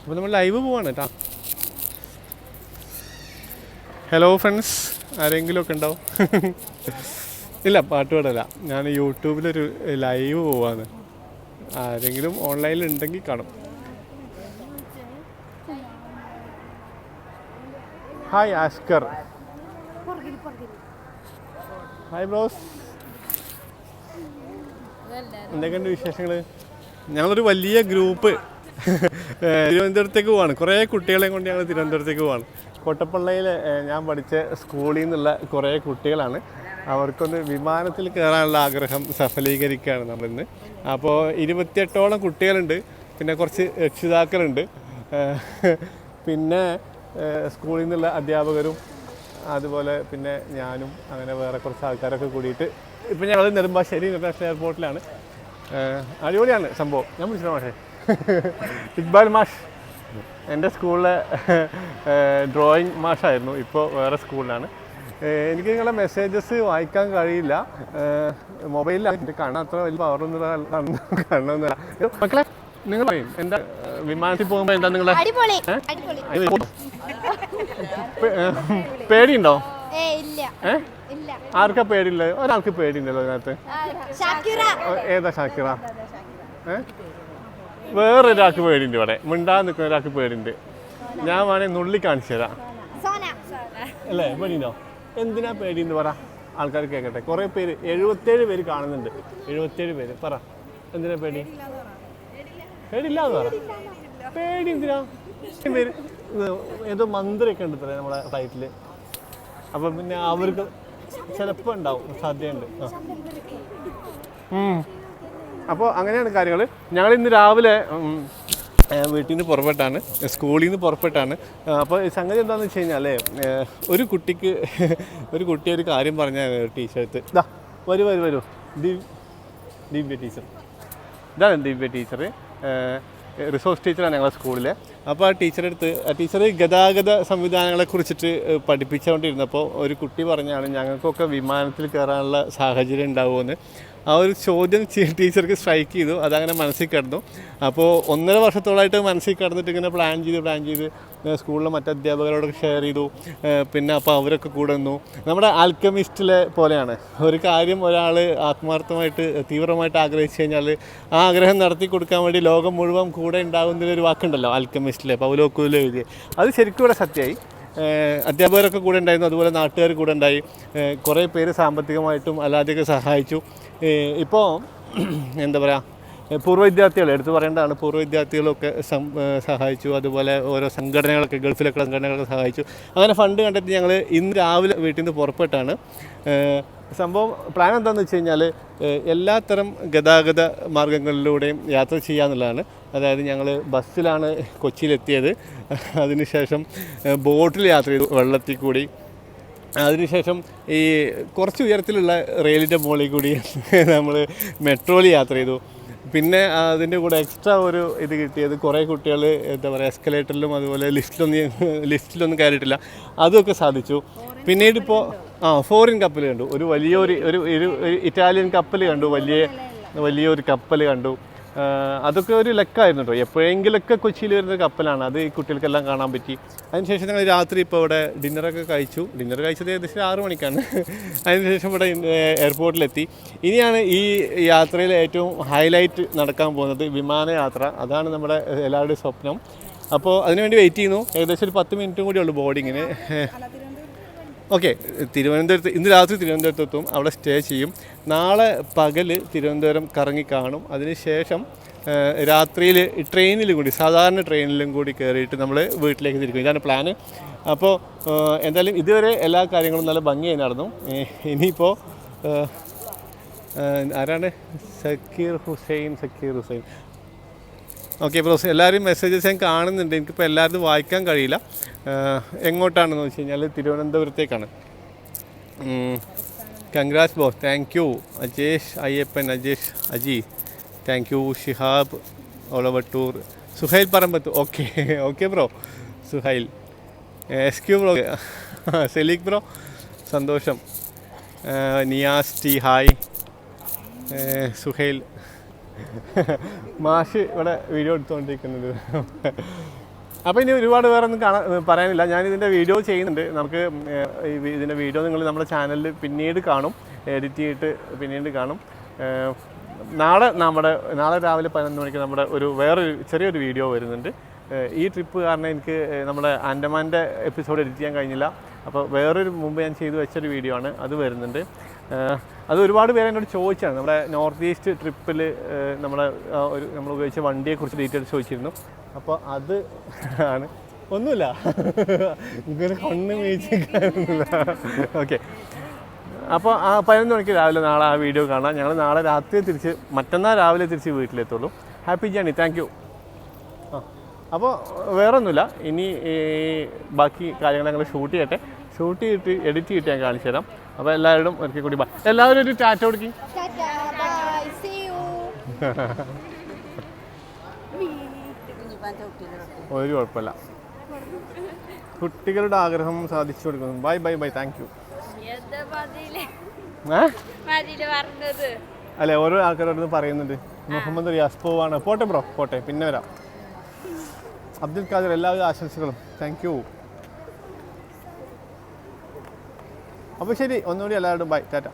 അപ്പോൾ നമ്മൾ ലൈവ് പോവാണ് കേട്ടോ ഹലോ ഫ്രണ്ട്സ് ആരെങ്കിലും ഒക്കെ ഉണ്ടാവും ഇല്ല പാട്ട് പാടല്ല. ഞാൻ യൂട്യൂബിലൊരു ലൈവ് പോവാണ്. ആരെങ്കിലും ഓൺലൈനിൽ ഉണ്ടെങ്കിൽ കാണും. ഹായ് ആസ്കർ ഹായ് ബ്രോസ് എന്തൊക്കെയുണ്ട് വിശേഷങ്ങൾ ഞങ്ങളൊരു വലിയ ഗ്രൂപ്പ് തിരുവനന്തപുരത്തേക്ക് പോവാണ്. കുറേ കുട്ടികളെയും കൊണ്ട് ഞങ്ങൾ തിരുവനന്തപുരത്തേക്ക് പോവാണ്. കോട്ടപ്പള്ളയിൽ ഞാൻ പഠിച്ച സ്കൂളിൽ നിന്നുള്ള കുറേ കുട്ടികളാണ്. അവർക്കൊന്ന് വിമാനത്തിൽ കയറാനുള്ള ആഗ്രഹം സഫലീകരിക്കുകയാണ് നമ്മളിന്ന്. അപ്പോൾ ഇരുപത്തിയെട്ടോളം കുട്ടികളുണ്ട്. പിന്നെ കുറച്ച് രക്ഷിതാക്കളുണ്ട്. പിന്നെ സ്കൂളിൽ നിന്നുള്ള അധ്യാപകരും അതുപോലെ പിന്നെ ഞാനും അങ്ങനെ വേറെ കുറച്ച് ആൾക്കാരൊക്കെ കൂടിയിട്ട് ഇപ്പം ഞങ്ങൾ നെടുമ്പാശ്ശേരി ഇന്റർനാഷണൽ എയർപോർട്ടിലാണ് അടിപൊളിയാണ് സംഭവം. ഞാൻ വിളിച്ചില്ല മാഷേ? ഇക്ബാൽ മാഷ്. എന്റെ സ്കൂളിലെ ഡ്രോയിങ് മാഷായിരുന്നു. ഇപ്പോൾ വേറെ സ്കൂളിലാണ്. എനിക്ക് നിങ്ങളുടെ മെസ്സേജസ് വായിക്കാൻ കഴിയില്ല. മൊബൈലിൽ എന്റെ കാണാൻ അത്ര വലിയ പവറൊന്നും കാണണമെന്നില്ല മക്കളെ നിങ്ങൾ പറയും. എന്റെ വിമാനത്തിൽ പോകുമ്പോൾ എന്താ നിങ്ങളെ? പേടിയുണ്ടോ? ആർക്കാ പേടിയില്ല ഒരാൾക്ക് പേടിയുണ്ടല്ലോ അതിനകത്ത്. ഏതാ ഷാക്കിറ? ഏ? വേറൊരാൾക്ക് പേടിയുണ്ട് ഇവിടെ. മിണ്ടാതെ നിൽക്കുന്ന ഒരാൾക്ക് പേടിയുണ്ട്. ഞാൻ വേണേൽ നുള്ളി കാണിച്ചു തരാം. അല്ലേ പേടിയുണ്ടോ എന്തിനാ പേടിയുണ്ട് പറ. ആൾക്കാർ കേൾക്കട്ടെ കുറേ പേര് എഴുപത്തേഴ് പേര് കാണുന്നുണ്ട്. എഴുപത്തേഴ് പേര്. പറ. എന്തിനാ പേടി? പേടിയില്ല എന്ന് പറ. പേടി എന്തിനാ? പേര്. ഏതോ മന്ത്രിയൊക്കെ ഉണ്ട് പറയാം നമ്മളെ ഫ്ലൈറ്റിൽ അപ്പം പിന്നെ അവർക്ക് ചിലപ്പോൾ ഉണ്ടാവും. സാധ്യതയുണ്ട്. ആ. അപ്പോൾ അങ്ങനെയാണ് കാര്യങ്ങൾ ഞങ്ങൾ ഇന്ന് രാവിലെ വീട്ടിൽ നിന്ന് പുറപ്പെട്ടാണ്. സ്കൂളിൽ നിന്ന് പുറപ്പെട്ടാണ് അപ്പോൾ സംഗതി എന്താണെന്ന് വെച്ച് കഴിഞ്ഞാൽ ഒരു കുട്ടിക്ക് ഒരു കുട്ടി ഒരു കാര്യം പറഞ്ഞ ടീച്ചർത്ത് ഇതാ വരൂ വരൂ വരൂ. ദിവ്യ ദിവ്യ ടീച്ചർ. ഇതാണ് ദിവ്യ ടീച്ചർ റിസോഴ്സ് ടീച്ചറാണ് ഞങ്ങളുടെ സ്കൂളിൽ അപ്പോൾ ആ ടീച്ചറെ അടുത്ത് ആ ടീച്ചർ ഗതാഗത സംവിധാനങ്ങളെ കുറിച്ചിട്ട് പഠിപ്പിച്ചുകൊണ്ടിരുന്നപ്പോൾ ഒരു കുട്ടി പറഞ്ഞാണ് ഞങ്ങൾക്കൊക്കെ വിമാനത്തിൽ കയറാനുള്ള സാഹചര്യം ഉണ്ടാവുമെന്ന്. ആ ഒരു ചോദ്യം ടീച്ചർക്ക് സ്ട്രൈക്ക് ചെയ്തു. അതങ്ങനെ മനസ്സിൽ കിടന്നു. അപ്പോൾ ഒന്നര വർഷത്തോളമായിട്ട് മനസ്സിൽ കിടന്നിട്ട് ഇങ്ങനെ പ്ലാൻ ചെയ്ത് പ്ലാൻ ചെയ്ത് സ്കൂളിലെ മറ്റ് അധ്യാപകരോടൊക്കെ ഷെയർ ചെയ്തു. പിന്നെ അപ്പോൾ അവരൊക്കെ കൂടെ നിന്നു. നമ്മുടെ ആൽക്കമിസ്റ്റിലെ പോലെയാണ്. ഒരു കാര്യം ഒരാൾ ആത്മാർത്ഥമായിട്ട് തീവ്രമായിട്ട് ആഗ്രഹിച്ചു കഴിഞ്ഞാൽ ആ ആഗ്രഹം നടത്തി കൊടുക്കാൻ വേണ്ടി ലോകം മുഴുവൻ കൂടെ ഉണ്ടാകുന്നതിലൊരു വാക്കുണ്ടല്ലോ ആൽക്കമിസ്റ്റിലെ പൗലോ കുലോ അത് ശരിക്കും ഇവിടെ സത്യമായി. അധ്യാപകരൊക്കെ കൂടെ ഉണ്ടായിരുന്നു അതുപോലെ നാട്ടുകാർ കൂടെ ഉണ്ടായി. കുറേ പേര് സാമ്പത്തികമായിട്ടും അല്ലാതെയൊക്കെ സഹായിച്ചു. ഇപ്പോൾ എന്താ പറയുക പൂർവ വിദ്യാർത്ഥികൾ എടുത്തു പറയേണ്ടതാണ് പൂർവ വിദ്യാർത്ഥികളൊക്കെ സഹായിച്ചു. അതുപോലെ ഓരോ സംഘടനകളൊക്കെ ഗൾഫിലൊക്കെ സംഘടനകളൊക്കെ സഹായിച്ചു. അങ്ങനെ ഫണ്ട് കണ്ടെത്തി ഞങ്ങൾ ഇന്ന് രാവിലെ വീട്ടിൽ നിന്ന് പുറപ്പെട്ടാണ്. സംഭവം പ്ലാൻ എന്താണെന്ന് വെച്ച് കഴിഞ്ഞാൽ എല്ലാത്തരം ഗതാഗത മാർഗങ്ങളിലൂടെയും യാത്ര ചെയ്യാന്നുള്ളതാണ്. അതായത് ഞങ്ങൾ ബസ്സിലാണ് കൊച്ചിയിലെത്തിയത്. അതിനുശേഷം ബോട്ടിൽ യാത്ര ചെയ്തു വെള്ളത്തിൽ കൂടി. അതിനുശേഷം ഈ കുറച്ച് ഉയരത്തിലുള്ള റെയിലിന്റെ മുകളിൽ കൂടി നമ്മൾ മെട്രോയിൽ യാത്ര ചെയ്തു. പിന്നെ അതിന്റെ കൂടെ എക്സ്ട്രാ ഒരു ഇത് കിട്ടിയത് കുറേ കുട്ടികൾ എന്താ പറയുക എസ്കലേറ്ററിലും അതുപോലെ ലിഫ്റ്റിലൊന്നും ലിഫ്റ്റിലൊന്നും കയറിയിട്ടില്ല. അതൊക്കെ സാധിച്ചു. പിന്നീട് ഇപ്പോൾ ആ ഫോറിൻ കപ്പൽ കണ്ടു. ഒരു വലിയൊരു ഒരു ഇറ്റാലിയൻ കപ്പൽ കണ്ടു. വലിയ വലിയൊരു കപ്പൽ കണ്ടു. അതൊക്കെ ഒരു ലക്കായിരുന്നു കേട്ടോ എപ്പോഴെങ്കിലൊക്കെ കൊച്ചിയിൽ വരുന്ന കപ്പലാണ്. അത് ഈ കുട്ടികൾക്കെല്ലാം കാണാൻ പറ്റി. അതിനുശേഷം ഞങ്ങൾ രാത്രി ഇപ്പോൾ ഇവിടെ ഡിന്നറൊക്കെ കഴിച്ചു. ഡിന്നർ കഴിച്ചത് ഏകദേശം ആറ് മണിക്കാണ്. അതിനുശേഷം ഇവിടെ എയർപോർട്ടിലെത്തി. ഇനിയാണ് ഈ യാത്രയിൽ ഏറ്റവും ഹൈലൈറ്റ് നടക്കാൻ പോകുന്നത് വിമാനയാത്ര. അതാണ് നമ്മുടെ എല്ലാവരുടെയും സ്വപ്നം. അപ്പോൾ അതിനുവേണ്ടി വെയിറ്റ് ചെയ്യുന്നു. ഏകദേശം ഒരു പത്ത് മിനിറ്റും കൂടി ഉള്ളൂ ബോർഡിങ്ങിന്. ഓക്കെ തിരുവനന്തപുരത്ത് ഇന്ന് രാത്രി തിരുവനന്തപുരത്ത് എത്തും അവിടെ സ്റ്റേ ചെയ്യും. നാളെ പകൽ തിരുവനന്തപുരം കറങ്ങി കാണും. അതിനുശേഷം രാത്രിയിൽ ട്രെയിനിലും കൂടി സാധാരണ ട്രെയിനിലും കൂടി കയറിയിട്ട് നമ്മൾ വീട്ടിലേക്ക് തിരിക്കും. ഇതാണ് പ്ലാന്. അപ്പോൾ എന്തായാലും ഇതുവരെ എല്ലാ കാര്യങ്ങളും നല്ല ഭംഗിയായി നടന്നു. ഇനിയിപ്പോൾ ആരാണ്? സക്കീർ ഹുസൈൻ സക്കീർ ഹുസൈൻ. ഓക്കെ ബ്രോസ് എല്ലാവരും മെസ്സേജസ് ഞാൻ കാണുന്നുണ്ട്. എനിക്കിപ്പോൾ എല്ലാവരും വായിക്കാൻ കഴിയില്ല. എങ്ങോട്ടാണെന്ന് വെച്ച് കഴിഞ്ഞാൽ തിരുവനന്തപുരത്തേക്കാണ്. Congrats boss thank you Ajesh Ayyappan Ajesh Aji. Thank you Shihab Olavattoor Suhail Parambath. Okay okay bro Suhail. S Q bro Seleekh bro സന്തോഷം. Niyas T hi Suhail. മാഷ് ഇവിടെ വീഡിയോ എടുത്തുകൊണ്ടിരിക്കുന്നത്. അപ്പോൾ ഇനി ഒരുപാട് ഒന്നും കാണാൻ പറയാനില്ല. ഞാൻ ഇതിന്റെ വീഡിയോ ചെയ്യുന്നുണ്ട്. നമുക്ക് ഇതിന്റെ വീഡിയോ നിങ്ങൾ നമ്മുടെ ചാനലിൽ പിന്നീട് കാണും. എഡിറ്റ് ചെയ്തിട്ട് പിന്നീട് കാണും. നാളെ നമ്മുടെ നാളെ രാവിലെ പതിനൊന്ന് മണിക്ക് നമ്മുടെ ഒരു വേറൊരു ചെറിയൊരു വീഡിയോ വരുന്നുണ്ട്. ഈ ട്രിപ്പ് കാരണം എനിക്ക് നമ്മുടെ ആൻഡമാന്റെ എപ്പിസോഡ് എഡിറ്റ് ചെയ്യാൻ കഴിഞ്ഞില്ല. അപ്പോൾ വേറൊരു മുമ്പ് ഞാൻ ചെയ്തു വെച്ചൊരു വീഡിയോ ആണ്. അത് വരുന്നുണ്ട്. അത് ഒരുപാട് പേര് എന്നോട് ചോദിച്ചാണ്. നമ്മുടെ നോർത്ത് ഈസ്റ്റ് ട്രിപ്പിൽ നമ്മുടെ ഒരു നമ്മൾ ഉപയോഗിച്ച വണ്ടിയെക്കുറിച്ച് ഡീറ്റെയിൽസ് ചോദിച്ചിരുന്നു. അപ്പോൾ അത് ആണ്. ഒന്നുമില്ല. ഇങ്ങനെ കണ്ണ് വീഴ്ചയൊന്നുമില്ല ഓക്കെ അപ്പോൾ ആ പതിനൊന്ന് മണിക്ക് രാവിലെ നാളെ ആ വീഡിയോ കാണാം. ഞങ്ങൾ നാളെ രാത്രി തിരിച്ച് മറ്റന്നാൾ രാവിലെ തിരിച്ച് വീട്ടിലെത്തുള്ളൂ. ഹാപ്പി ജേണി താങ്ക് അപ്പോൾ വേറെ ഒന്നുമില്ല ഇനി ബാക്കി കാര്യങ്ങൾ ഞങ്ങൾ ഷൂട്ട് ചെയ്യട്ടെ. ഷൂട്ട് ചെയ്തിട്ട് എഡിറ്റ് ചെയ്തിട്ട് ഞാൻ കാണിച്ചു തരാം. അപ്പോൾ എല്ലാവരും ഒരിക്കൽ കൂടി ബൈ എല്ലാവരും ഒരു ടാറ്റ കൊടുക്കി. ടാറ്റാ ബൈ സീ യു ഒരു കുഴപ്പമില്ല. കുട്ടികളുടെ ആഗ്രഹം സാധിച്ചു കൊടുക്കുന്നു. Bye bye bye thank you അല്ലെ ഓരോ ആൾക്കാരോട് പറയുന്നുണ്ട്. മുഹമ്മദ് റിയാസ് പോവാണ്. പോട്ടെ ബ്രോ പോട്ടെ. പിന്നെ വരാം. അബ്ദുൽ ഖാദർ എല്ലാവിധ ആശംസകളും. താങ്ക് യു അപ്പോൾ ശരി ഒന്നുകൂടി എല്ലാവരോടും ബൈ ടാറ്റ